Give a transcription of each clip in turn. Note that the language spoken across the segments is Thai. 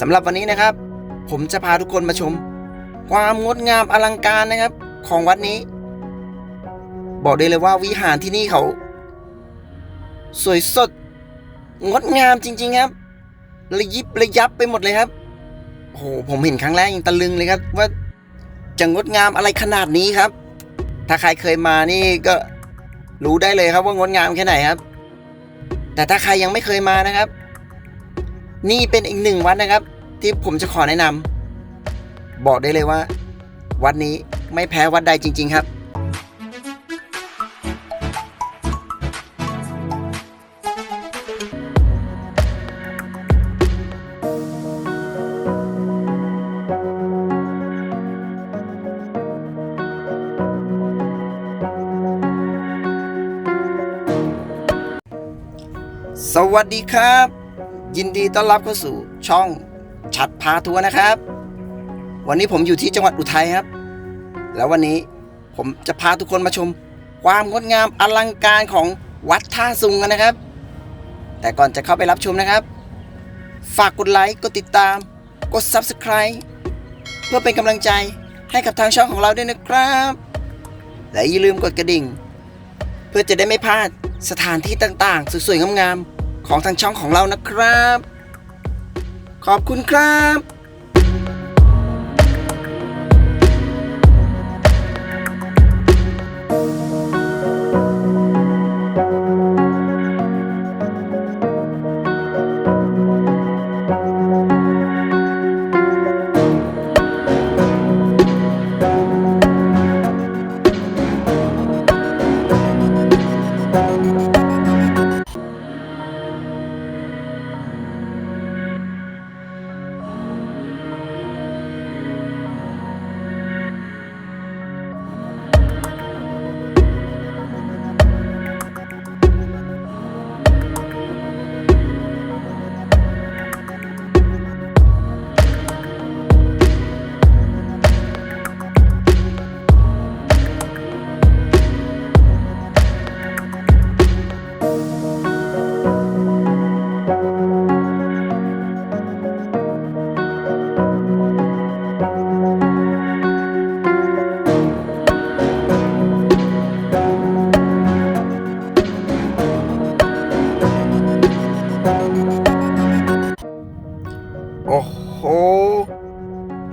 สำหรับวันนี้นะครับ ผมจะพาทุกคนมาชม ความงดงามอลังการนะครับ ของวัดนี้ บอกได้เลยว่าวิหารที่นี่เขา สวยสด งดงามจริง ๆครับ ระยิบระยับไปหมดเลยครับโอ้โหผมเห็นครั้งแรกยังตะลึงเลยครับ ว่าจะงดงามอะไรขนาดนี้ครับ ถ้าใครเคยมานี่ก็รู้ได้เลยครับว่างดงามแค่ไหนครับ แต่ถ้าใครยังไม่เคยมานะครับ นี่เป็นอีกหนึ่งวัดนะครับ ที่ผมจะขอแนะนำบอกได้เลยว่า วัดนี้ไม่แพ้วัดใดจริง ๆ ครับสวัสดีครับ ยินดีต้อนรับเข้าสู่ช่องชัดพาทัวร์นะครับ วันนี้ผมอยู่ที่จังหวัดอุทัยครับ แล้ววันนี้ผมจะพาทุกคนมาชม ความงดงามอลังการของวัดท่าซุงกันนะครับ แต่ก่อนจะเข้าไปรับชมนะครับ ฝากกดไลค์กดติดตาม กด Subscribe เพื่อเป็นกำลังใจให้กับทางช่องของเราด้วยนะครับ และอย่าลืมกดกระดิ่ง เพื่อจะได้ไม่พลาดสถานที่ต่างๆ สวยๆงามๆ ของทางช่องของเรานะครับ ขอบคุณครับ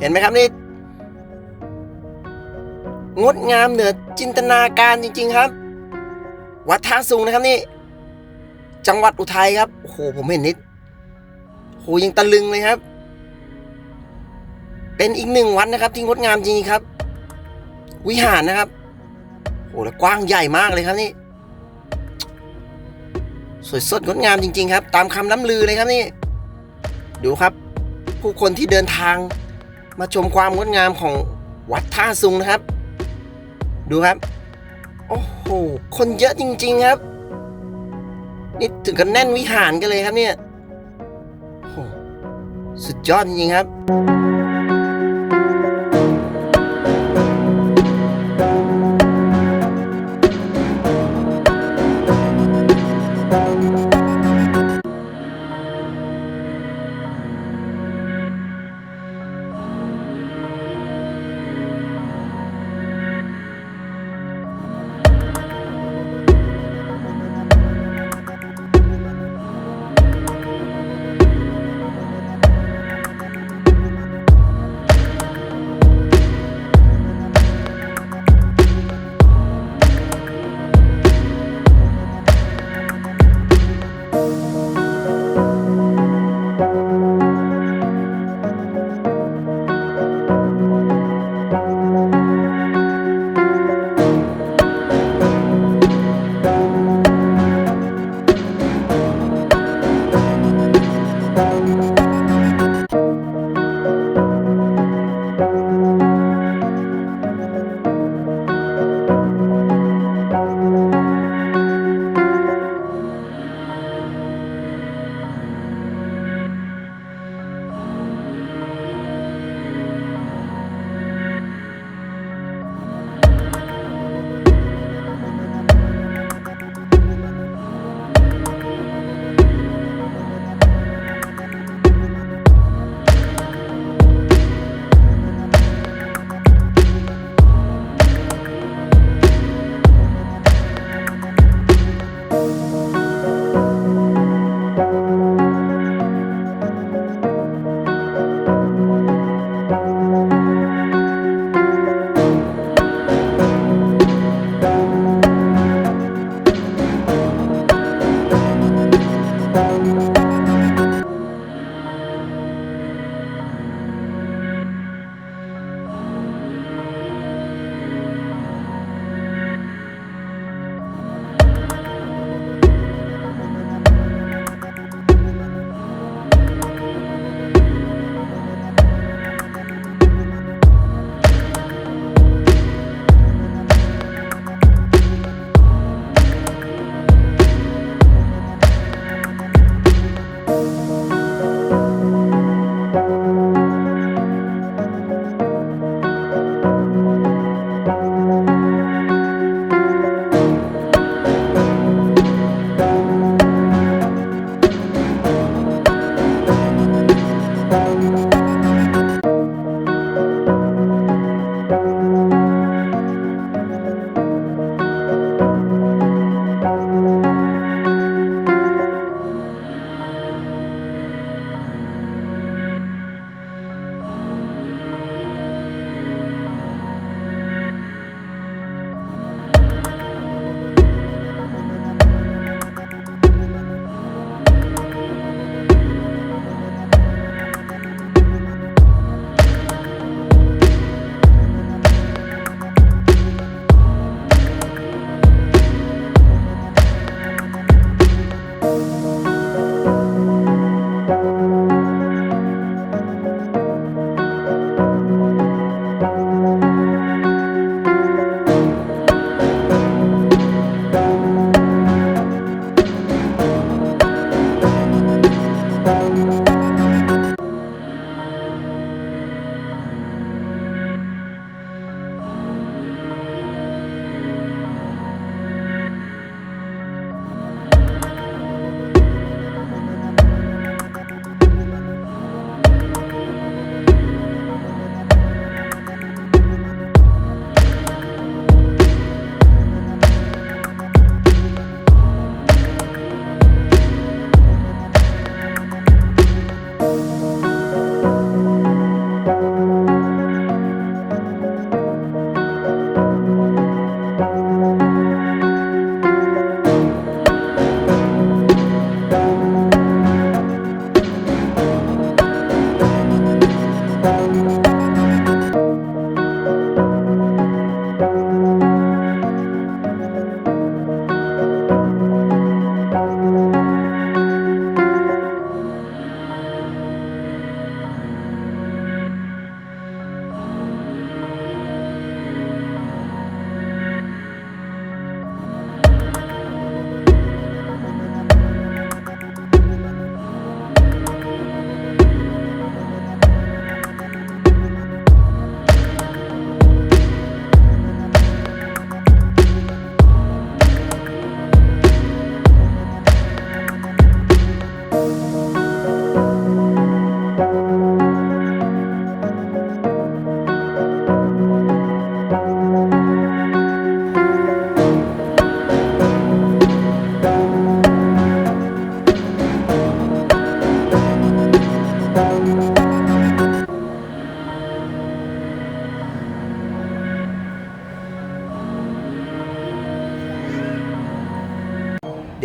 เห็นไหมครับนี่งดงามเหนือจินตนาการจริง ๆครับ วัดท่าซุงนะครับนี่ จังหวัดอุทัยครับโอ้โหผมเห็นนิดโหยังตะลึงเลยครับ เป็นอีกหนึ่งวัดนะครับ ที่งดงามจริงๆครับ วิหารนะครับโหแล้วกว้างใหญ่มากเลยครับนี่ สวยสดงดงามจริง ๆ ครับ ตามคำล้ำลือเลยครับนี่ ดูครับ ผู้คนที่เดินทาง มาชมความงดงามของวัดท่าซุงนะครับ ดูครับ โอ้โห คนเยอะจริง ๆครับ นี่ถึงกับแน่นวิหารกันเลยครับเนี่ยโอ้โหสุดยอดจริงๆครับ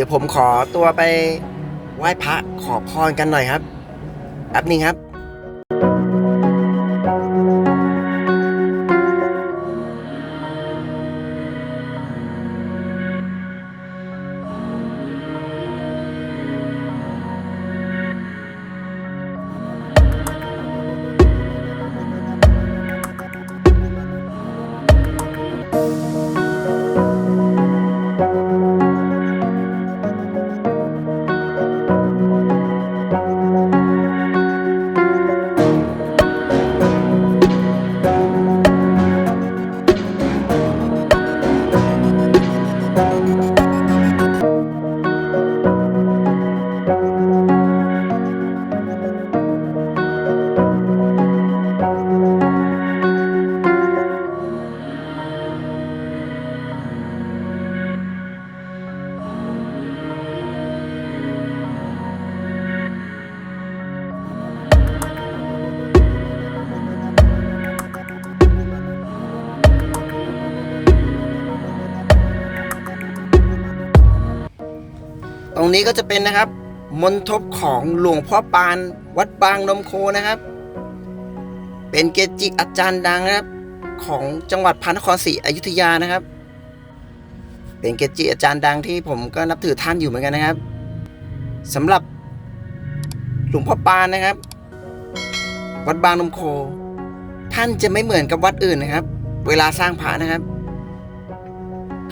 ดี๋ยวผมขอตัวไปไหว้พระขอพรกันหน่อยครับแป๊บนึงครับ ตรงนี้ก็จะเป็นนะครับมณฑปของหลวงพ่อปานวัดบางนมโคนะครับ เป็นเกจิอาจารย์ดังนะครับ ของจังหวัดพระนครศรีอยุธยานะครับ เป็นเกจิอาจารย์ดังที่ผมก็นับถือท่านอยู่เหมือนกันนะครับสำหรับหลวงพ่อปานนะครับ วัดบางนมโค ท่านจะไม่เหมือนกับวัดอื่นนะครับ เวลาสร้างพระนะครับ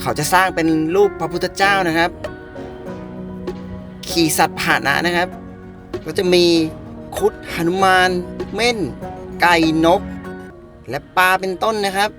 เขาจะสร้างเป็นรูปพระพุทธเจ้านะครับ ขี่สัตว์ผ่าหนะนะครับ ก็จะมีคุดหนุมานเม่น ไก่นก และปลาเป็นต้นนะครับ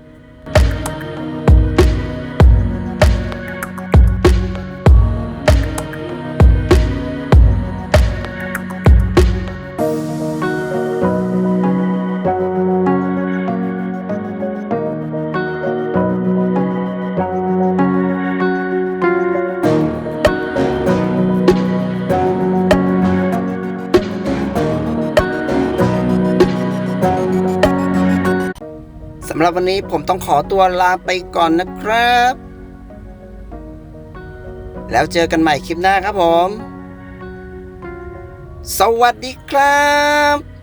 ำหรับวันนี้ผมต้องขอตัวลาไปก่อนนะครับ แล้วเจอกันใหม่คลิปหน้าครับผม สวัสดีครับ